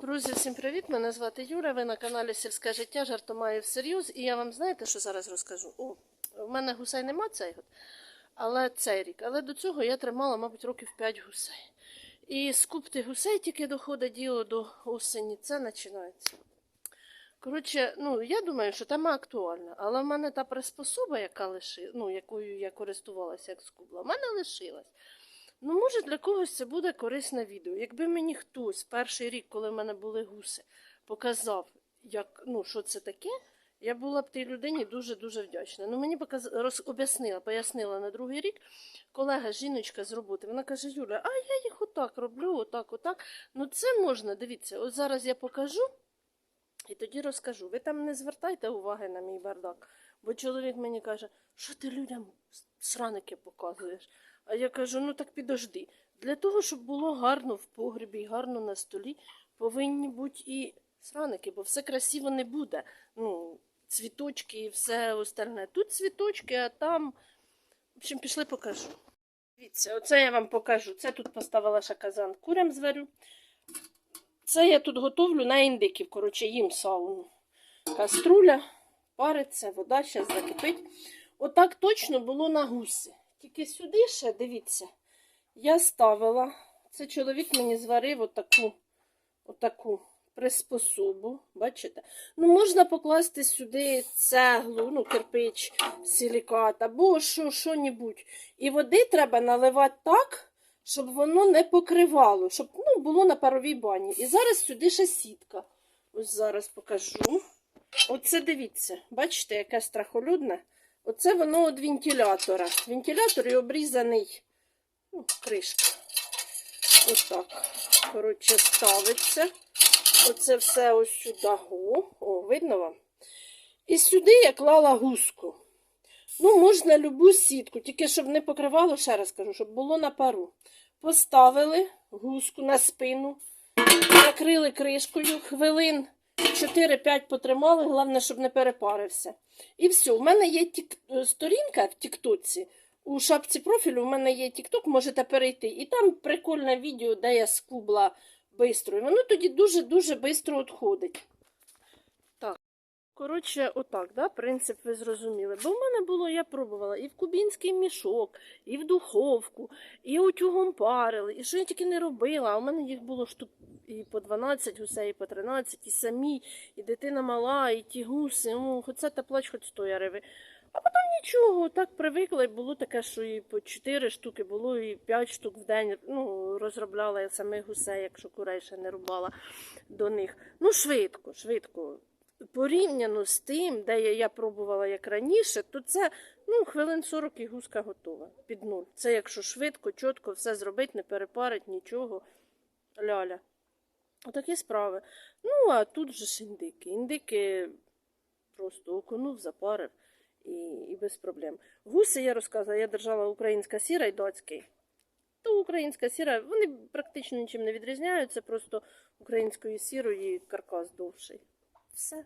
Друзі, всім привіт! Мене звати Юля. Ви на каналі Сільське життя жартомає всерйоз. І я вам знаєте, що зараз розкажу? О, в мене гусей нема цей год, але цей рік. Але до цього я тримала, мабуть, років 5 гусей. І скупти гусей тільки доходить діло до осені. Це починається. Коротше, ну я думаю, що тема актуальна, але в мене та приспособа, яка лиши, ну, якою я користувалася як скубла, в мене лишилась. Ну, може, для когось це буде корисне відео. Якби мені хтось перший рік, коли в мене були гуси, показав, як, ну, що це таке, я була б тій людині дуже-дуже вдячна. Ну, мені показ... роз... об'яснила, пояснила на другий рік колега, жіночка з роботи. Вона каже: Юля, а я їх отак роблю, отак, отак. Ну, це можна, дивіться, от зараз я покажу і тоді розкажу. Ви там не звертайте уваги на мій бардак, бо чоловік мені каже, що ти людям сраники показуєш. А я кажу, ну так підожди. Для того, щоб було гарно в погрібі і гарно на столі, повинні бути і сраники, бо все красиво не буде. Ну, цвіточки і все остальне. Тут цвіточки, а там. В общем, пішли покажу. Дивіться, оце я вам покажу. Це тут поставила ще казан курям зварю. Це я тут готовлю на індиків, коротше, їм сауну. Каструля, париться, вода зараз закипить. Отак точно було на гуси. Тільки сюди ще, дивіться, я ставила. Це чоловік мені зварив отаку, отаку приспособу. Бачите? Ну, можна покласти сюди цеглу, ну, кирпич, силікат або що, що-небудь. І води треба наливати так, щоб воно не покривало, щоб ну, було на паровій бані. І зараз сюди ще сітка. Ось зараз покажу. Оце дивіться, бачите, яке страхолюдне. Оце воно від вентилятора. Вентилятор і обрізаний ну, кришка. Отак. Коротше, ставиться. Оце все ось сюди. О, о, видно вам? І сюди я клала гуску. Ну, можна любу сітку, тільки щоб не покривало, ще раз кажу, щоб було на пару. Поставили гуску на спину, накрили кришкою, хвилин 4-5 потримали, головне, щоб не перепарився. І все, у мене є тік... сторінка в Тіктоці. У шапці профілю у мене є Тікток, можете перейти. І там прикольне відео, де я скубла швидко. І воно тоді дуже-дуже швидко відходить. Так. Коротше, отак, да, принцип ви зрозуміли. Бо в мене було, я пробувала і в кубінський мішок, і в духовку, і утюгом парили, і що я тільки не робила. А у мене їх було штук і по 12 гусей, і по 13, і самі, і дитина мала, і ті гуси. Ну, хоч це та плач, хоч стояриви. А потім нічого, так привикла, і було таке, що і по 4 штуки було, і 5 штук в день. Ну, розробляла я самих гусей, якщо курей ще не рубала до них. Ну, швидко, швидко. Порівняно з тим, де я, я пробувала як раніше, то це ну, хвилин 40 і гуска готова під нуль. Це якщо швидко, чітко все зробити, не перепарить нічого. Ляля. Отакі справи. Ну, а тут же ж індики. Індики просто окунув, запарив і, і без проблем. Гуси, я розказувала, я держала українська сіра і датський. То українська сіра, вони практично нічим не відрізняються, просто українською сірою каркас довший. Все.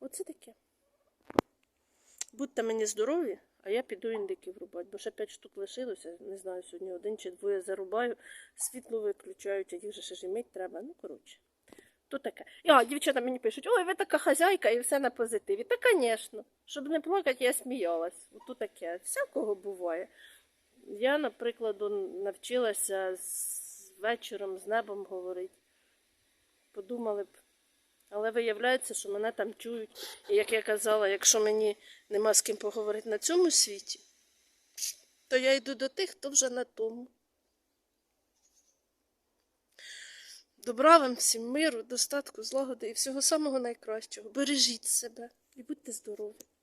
Оце таке. Будьте мені здорові, а я піду індиків рубати, бо ще 5 штук лишилося. Не знаю, сьогодні один чи двоє зарубаю, світло виключають, а їх же ще ж треба. Ну, коротше. То таке. А, дівчата мені пишуть, ой, ви така хазяйка і все на позитиві. Та, звісно, щоб не плакати, я сміялась. То таке. Всякого буває. Я, наприклад, навчилася з вечором з небом говорити. Подумали б. Але виявляється, що мене там чують. І як я казала, якщо мені нема з ким поговорити на цьому світі, то я йду до тих, хто вже на тому. Добра вам всім миру, достатку, злагоди і всього самого найкращого. Бережіть себе і будьте здорові.